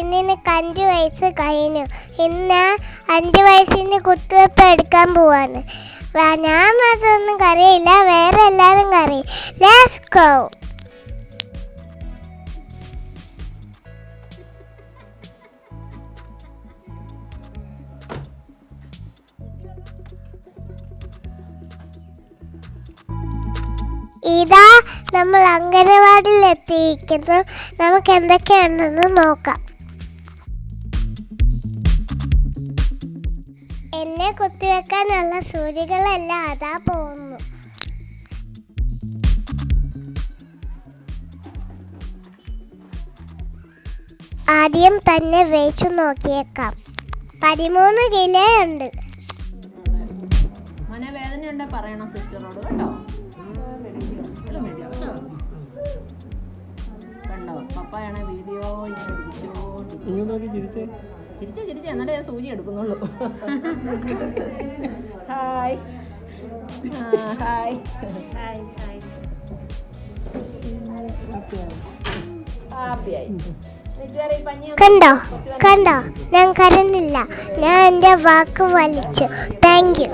ഇന്നിന് അഞ്ച് വയസ്സ് കഴിഞ്ഞു. ഇന്ന് അഞ്ച് വയസ്സിന് കുത്തിവെപ്പ് എടുക്കാൻ പോവാണ്. ഞാൻ മാത്രമൊന്നും കറിയില്ല വേറെ എല്ലാവരും കറി ലെറ്റ്സ് ഗോ ഇതാ നമ്മൾ അംഗനവാടിയിൽ എത്തിയിരിക്കുന്നു നമുക്ക് എന്തൊക്കെയാണെന്ന് നോക്കാം. എന്നെ കുത്തിവെക്കാനുള്ള സൂചികളെല്ലാം അതാ പോകുന്നു. ആദ്യം തന്നെ വേച്ചു നോക്കിയേക്കാം. പതിമൂന്ന് കിലോ ഉണ്ട്. മോനെ വേദനയുണ്ടെ പറയണം സിസ്റ്ററോട് കേട്ടോ. വീഡിയോ കണ്ടോ പപ്പായാണ് വീഡിയോ ഇങ്ങനെ ചിരിച്ചേ ചിരിച്ച എന്നിട്ട് ഞാൻ സൂചി എടുക്കുന്നുള്ളൂ. ഹായ്. ഹായ്. ഹാപ്പിയായി. കണ്ടോ? കണ്ടോ? ഞാൻ കരഞ്ഞില്ല. ഞാൻ എന്റെ വാക്ക് വലിച്ചു. Thank you